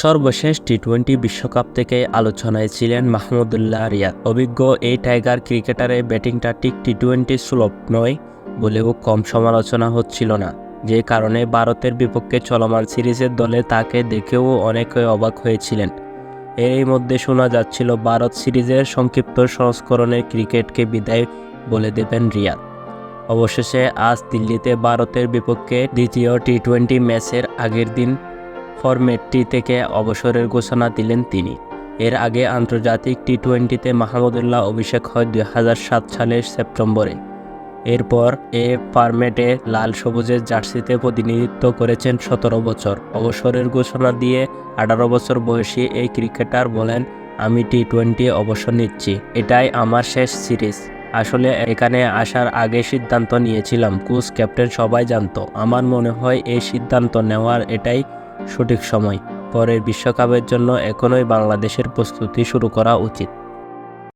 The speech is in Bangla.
সর্বশেষ টি টোয়েন্টি বিশ্বকাপ থেকে আলোচনায় ছিলেন মাহমুদুল্লাহ রিয়াদ। অভিজ্ঞ এই টাইগার ক্রিকেটারের ব্যাটিংটা ঠিক টি টোয়েন্টি সুলভ নয় বলেও কম সমালোচনা হচ্ছিল না। যে কারণে ভারতের বিপক্ষে চলমান সিরিজের দলে তাকে দেখেও অনেকে অবাক হয়েছিলেন। এরই মধ্যে শোনা যাচ্ছিল, ভারত সিরিজের সংক্ষিপ্ত সংস্করণে ক্রিকেটকে বিদায় বলে দেবেন রিয়াদ। অবশেষে আজ দিল্লিতে ভারতের বিপক্ষে দ্বিতীয় টি টোয়েন্টি ম্যাচের আগের দিন ফরম্যাটটি থেকে অবসরের ঘোষণা দিলেন তিনি। এর আগে আন্তর্জাতিক টি টোয়েন্টিতে মাহমুদুল্লাহ অভিষেক হয় দুই হাজার সাত সালের সেপ্টেম্বরে। এরপর এ ফরম্যাটে লাল সবুজের জার্সিতে প্রতিনিধিত্ব করেছেন সতেরো বছর। অবসরের ঘোষণা দিয়ে আঠারো বছর বয়সী এই ক্রিকেটার বলেন, আমি টি টোয়েন্টি অবসর নিচ্ছি। এটাই আমার শেষ সিরিজ। আসলে এখানে আসার আগে সিদ্ধান্ত নিয়েছিলাম। কোচ, ক্যাপ্টেন সবাই জানতো। আমার মনে হয় এই সিদ্ধান্ত নেওয়ার এটাই সঠিক সময়। পরের বিশ্বকাপের জন্য এখনই বাংলাদেশের প্রস্তুতি শুরু করা উচিত।